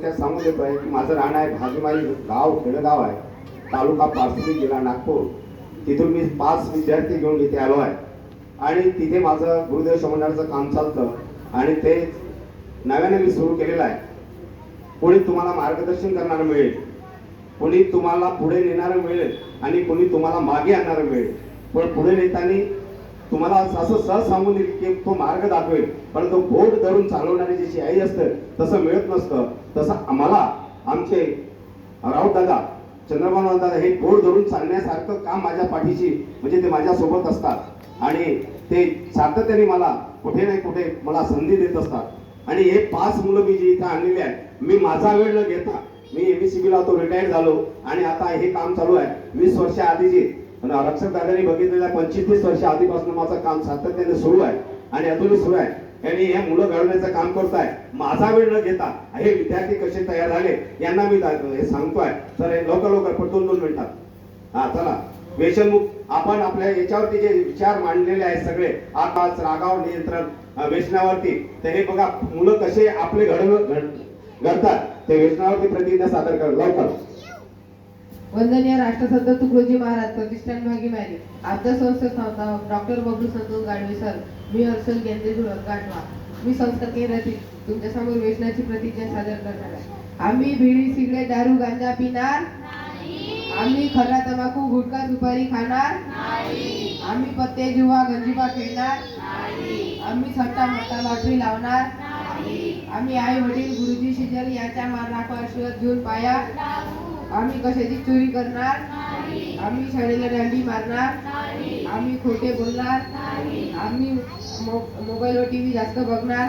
सांगू देतो आहे की माझं राहणं आहे भाजीमाई गाव खेडगाव आहे. तालुका पारसिंगी जिल्हा नागपूर. तिथून मी पाच विद्यार्थी घेऊन इथे आलो आहे. आणि तिथे माझं गुरुदेव समंडळाचं काम चालतं आणि ते नव्याने मी सुरू केलेलं आहे. कोणी तुम्हाला मार्गदर्शन करणारं मिळेल. कोणी तुम्हाला पुढे नेणारं मिळेल आणि कोणी तुम्हाला मागे आणणारं मिळेल. पण पुढे नेताना तुम्हाला असं सहज सांगून देईल की तो मार्ग दाखवेल. परंतु बोट धरून चालवणारी जशी आई असतं तसं मिळत नसतं. तसं आम्हाला आमचे राऊत दादा चंद्रबाबू दादा हे बोट धरून चालण्यासारखं काम माझ्या पाठीशी म्हणजे ते माझ्यासोबत असतात. आणि ते सातत्याने मला कुठे नाही कुठे मला संधी देत असतात. आणि हे पाच मुलं मी जी इथं आणलेली आहेत मी माझा वेळ न घेता मी एमएससीबी ला तो रिटायर झालो. आणि आता हे काम चालू आहे. वीस वर्ष म्हणून आरक्षक दादांनी बघितलेल्या पंचवीस तीस वर्ष आधीपासून माझं काम सातत्याने सुरू आहे आणि अजूनही सुरू आहे. त्यांनी हे मुलं घडवण्याचं काम करताय. माझा वेळ न घेता हे विद्यार्थी कसे तयार झाले यांना मी हे सांगतोय. तर हे लवकर लवकर पण दोन मिनिटात. हा चला. व्यसनमुक्त आपण आपल्या याच्यावरती जे विचार मांडलेले आहेत सगळे आकाश रागावर नियंत्रण व्यसनावरती तर हे बघा मुलं कसे आपले घडव घडतात. ते व्यसनावरती प्रतिज्ञा सादर कर लवकर. वंदनीय राष्ट्रसंत तुकडोजी महाराज प्रतिष्ठान भागी मारी. आपदा संस्था संस्थापक डॉक्टर बबलू संतोष गाडवे सर मी हर्षल गेंदे गाठवा. मी संस्था केंद्रातील तुमच्यासमोर व्यसनाची प्रतिज्ञा सादर करणार आहे. आम्ही बिडी सिगरेट दारू गांजा पिणार आम्ही खरा तंबाखू गुटखा सुपारी खाणार आम्ही पत्ते जुवा गंजिबा खेळणार आम्ही सट्टा मट्टा लॉटरी लावणार आम्ही आई वडील गुरुजी शिजल यांच्या मारणाचा आशीर्वाद घेऊन पाया. आम्ही कशाची चोरी करणार? आम्ही शाळेला दांडी मारणार? आम्ही खोटे बोलणार? आम्ही मो- मोबाईलवर टीव्ही जास्त बघणार?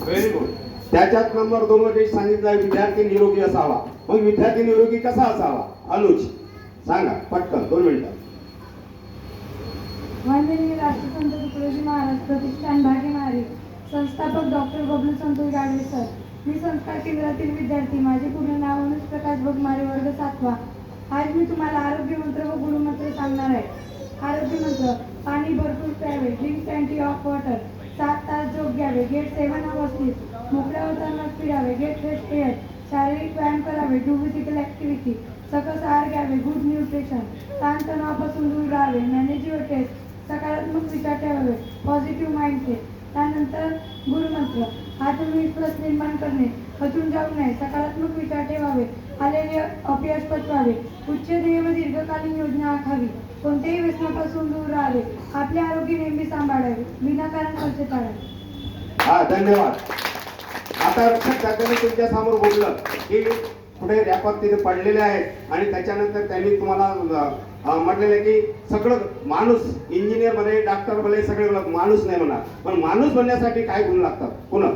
व्हेरी गुड त्याच्यात नंबर दोन मध्ये सांगितलं विद्यार्थी निरोगी असावा. मग विद्यार्थी निरोगी कसा असावा? अनुज सांगा पटकन दोन मिनिटं. वंदनीय राष्ट्रसंत तुकडोजी महाराज प्रतिष्ठान भागीमारी संस्थापक डॉक्टर बबलू संतोष गाडवे सर. मी संस्कार केंद्रातील विद्यार्थी. माझे पूर्ण नाव अनुज प्रकाश भगमारे वर्ग सातवा. आज मी तुम्हाला आरोग्य मंत्र व गुरुमंत्र सांगणार आहे. आरोग्य मंत्र पाणी भरपूर प्यावे ड्रिंक ट्वेंटी ऑफ वॉटर सात तास झोप घ्यावे गेट सेवन अवस्थित मोकळ्या होताना फिरावे गेट फ्रेश एअर शारीरिक व्यायाम करावे डू फिजिकल ऍक्टिव्हिटी सकस आहार घ्यावे गुड न्यूट्रिशन ताणतणावापासून दूर राहावे मॅनेज युअर टेस्ट सकारात्मक विचार ठेवावे पॉझिटिव्ह माइंडसेट त्यानंतर गुरुमंत्र आत्मविश्वास निर्माण करणे खचून जाऊ नये सकारात्मक विचार ठेवावे आलेले अपयश पचवावे उच्च ध्येय व दीर्घकालीन योजना आखावी कोणत्याही व्यसनापासून दूर राहावे आपले आरोग्य नेहमी सांभाळावे विनाकारण खर्च टाळावे हा धन्यवाद. आता रक्षक काकाने तुमच्यासमोर बोललं की पुढे रॅपर तिथे पडलेले आहेत आणि त्याच्यानंतर त्यांनी तुम्हाला म्हटलेलं की सगळं माणूस इंजिनियर म्हणे डॉक्टर म्हणे सगळे माणूस नाही म्हणा. पण माणूस बनण्यासाठी काय गुण लागतात? पुन्हा.